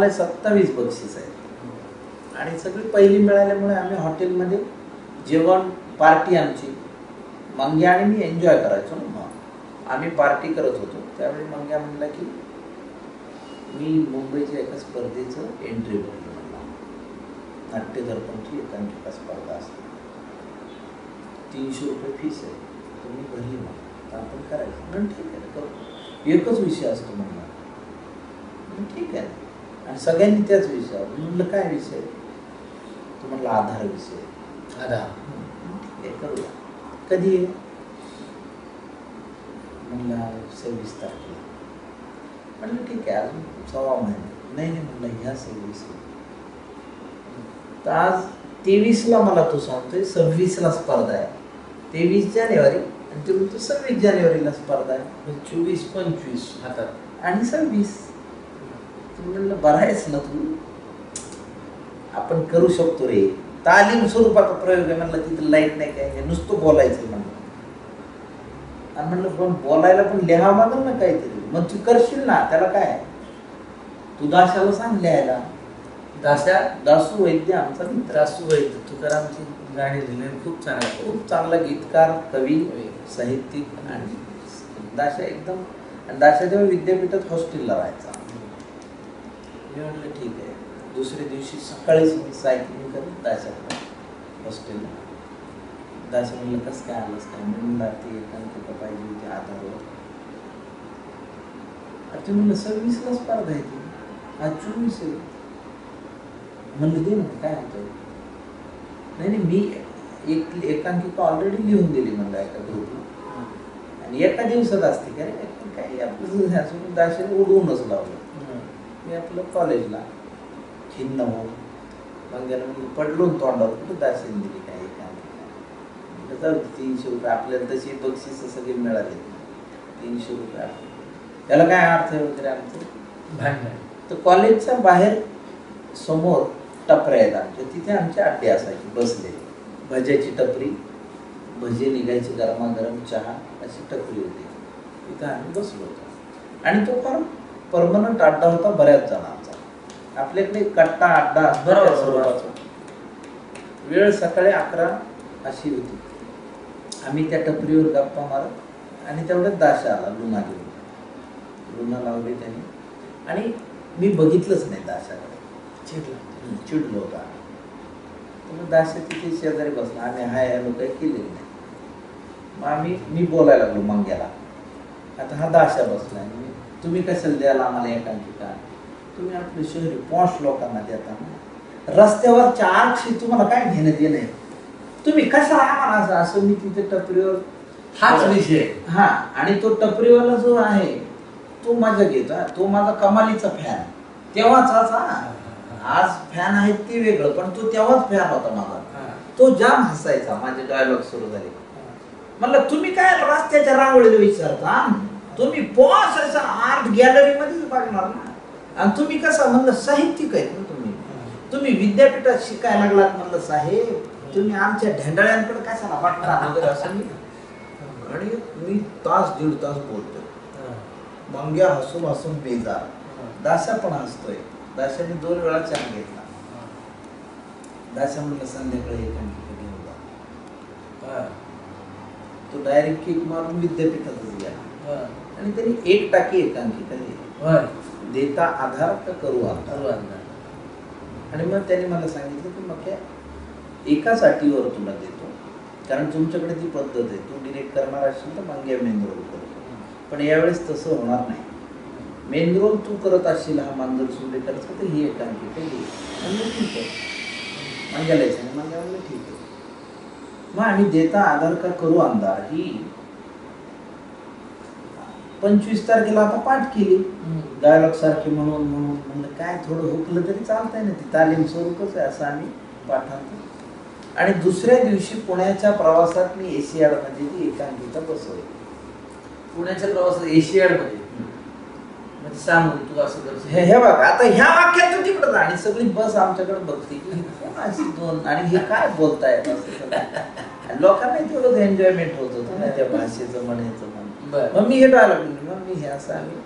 आम्हाला सत्तावीस बक्षीस आहेत. आणि सगळी पहिली मिळाल्यामुळे आम्ही हॉटेलमध्ये जेवण पार्टी आमची. मंग्या आणि मी एन्जॉय करायचो ना मग. आम्ही पार्टी करत होतो. त्यावेळी मंग्या म्हणला की मी मुंबईच्या एका स्पर्धेचं एंट्री भरलं म्हणला. नाट्यदर्पणची एकांकिका स्पर्धा असते. तीनशे रुपये फीस आहे. तुम्ही भरली मग तर आपण करायचं. म्हणून ठीक आहे करू. एकच विषय असतो म्हणला ठीक आहे. आणि सगळ्यांनी त्याच विषयावर म्हणलं काय विषय? तो म्हणला आधार विषय. आधा ठीक आहे करूया. कधी म्हणला सव्वीस तारखेला. म्हणलं ठीक आहे अजून सव्वा महिना नाही नाही म्हणलं ह्या सव्वीस तर आज तेवीसला मला तो सांगतोय सव्वीसला स्पर्धा आहे. तेवीस जानेवारी आणि ते म्हणतो सव्वीस जानेवारीला स्पर्धा आहे. चोवीस पंचवीस हातात. आणि सव्वीस. म्हणलं बरं आहेस ना तू? आपण करू शकतो रे. तालीम स्वरूपाचा प्रयोग आहे म्हणलं तिथं लाइट नाही काय नाही, नुसतं बोलायचं म्हणलं. आणि म्हणलं पण बोलायला पण लिहावं लागेल ना काहीतरी. मग तू करशील ना त्याला काय? तू दाशाला सांग लिहायला. दास्या दासू वैद्य आमचा मित्र. त्रासू वैद्य तुकारामची गाणी लिहिली खूप चांगला खूप चांगला गीतकार कवी साहित्यिक आणि दाशा एकदम. आणि दाशा जेव्हा विद्यापीठात हॉस्टेलला राहायचा मी म्हटलं ठीक आहे. दुसऱ्या दिवशी सकाळीच मी सायकलिंग करत दाशाकडे हॉस्टेलला दाशा म्हणलं कसं काय आलंस काय? मी म्हणलं ते एकांकिका पाहिजे होती आधारवर अरे म्हणलं सव्वीसला स्पर्धा आहे ती. आज चोवीस आहे. म्हणलं दे ना काय होतं? नाही नाही मी एक एकांकिका ऑलरेडी लिहून दिली म्हणलं एका ग्रुपला आणि एका दिवसात असते का रे? काही आपलं दाशाने उडवूनच लावलं. मी आपलं कॉलेजला खिन्न हो मग त्याला मी पडलो ना तोंडावर कुठं दाशीन दिली काय म्हणलं जाऊ तीनशे रुपये आपल्याला तशी बक्षीस सगळे मिळाले तीनशे रुपये. त्याला काय अर्थ वगैरे आमचं? भांडण. तर कॉलेजच्या बाहेर समोर टपऱ्या आहेत आमच्या. तिथे आमचे अड्डे असायचे बसले. भज्याची टपरी भजे निघायची गरमागरम चहा अशी टपरी होती. तिथे आम्ही बसलो होतो. आणि तो फार परमनंट अड्डा होता बऱ्याच जणांचा. आपल्याकडे कट्टा अड्डा बरोबर. स्वरूपाचा. वेळ सकाळी अकरा अशी होती. आम्ही त्या टपरीवर गप्पा मारत आणि तेवढ्यात दाशा आला लुना घेऊन. लुना लावली त्याने. आणि मी बघितलंच नाही दाशाकडे चिडला. चिडलो होता मग दाशा तिथे शेजारी बसला. आम्ही हाय हॅलो काही केलेलं नाही. मग आम्ही मी बोलायला लागलो मंग्याला. आता हा दाशा बसला आणि मी तुम्ही कशाला द्याल आम्हाला एकांकिका तुम्ही आपले शहरी पॉश लोकांना देता ना. रस्त्यावरच्या आरक्षी तुम्हाला काय घेणं देणं आहे? तुम्ही कशाला आम्हाला असं असं मी तिथे टपरीवर हाच विषय. हा आणि तो टपरीवाला जो आहे तो मजा घेतो. तो माझा कमालीचा फॅन तेव्हाचाच हा. आज फॅन आहे ते वेगळं पण तो तेव्हाच फॅन होता माझा. तो जाम हसायचा माझे डायलॉग सुरू झाले. म्हणलं तुम्ही काय रस्त्याच्या रांगोळीला विचारता? तुम्ही पॉस असा आर्ट गॅलरी मध्येच बघणार ना. आणि तुम्ही कसं म्हणलं साहित्यिक आहेत ना तुम्ही. तुम्ही विद्यापीठात शिकायला लागलात म्हणलं साहेब तुम्ही आमच्या ढेंडळ्यांकडे कशाला बघता वगैरे असं मी आणि मी तास दीड तास बोलतो मंग्या हसून हसून बेजार. दासा पण हसतोय. दाशाने दोन वेळा चहा घेतला. दासा म्हणलं संध्याकाळी एकांकिका घेऊन जा. तो डायरेक्ट केक मारून विद्यापीठातच गेला. आणि त्यांनी एक टाकी एकांकिका लिहिली देता आधार का करू आधार आणि मग त्याने मला सांगितलं की मग एकाच अटीवर तुला देतो. कारण तुमच्याकडे ती पद्धत आहे. तू डिरेक्ट करणार असेल तर मंग्या मेंद्रोल करतो. पण यावेळेस तसं होणार नाही. मेंद्रोल तू करत असशील हा मांजर सुंडेकरचा तर ही एकांकिका घे म्हणलं ठीक आहे. मंग्याला यायचं मंग्या ठीक आहे. मग आणि देता आधार का करू अंधार? ही पंचवीस तारखेला आता पाठ केली. डायलॉग सारखी म्हणून म्हणून म्हणलं काय थोडं हुकलं तरी चालतंय ना ती तालीम स्वरूपच आहे असं आम्ही पाठांतर. आणि दुसऱ्या दिवशी पुण्याच्या प्रवासात मी एशियाडमध्ये ती एकांकिका बसवली. पुण्याच्या प्रवासात एशियाडमध्ये म्हणजे सांगून तू असं करशील. हे हे बघ आता ह्या वाक्यात तिकडं आणि सगळी बस आमच्याकडे बघते. की ही दोन? आणि हे काय बोलतायत लोकांना तेवढंच एन्जॉयमेंट होत होतं ना त्या भाषेचं म्हणायचं. मग मी हे डायलॉग मग मी हे असं आम्ही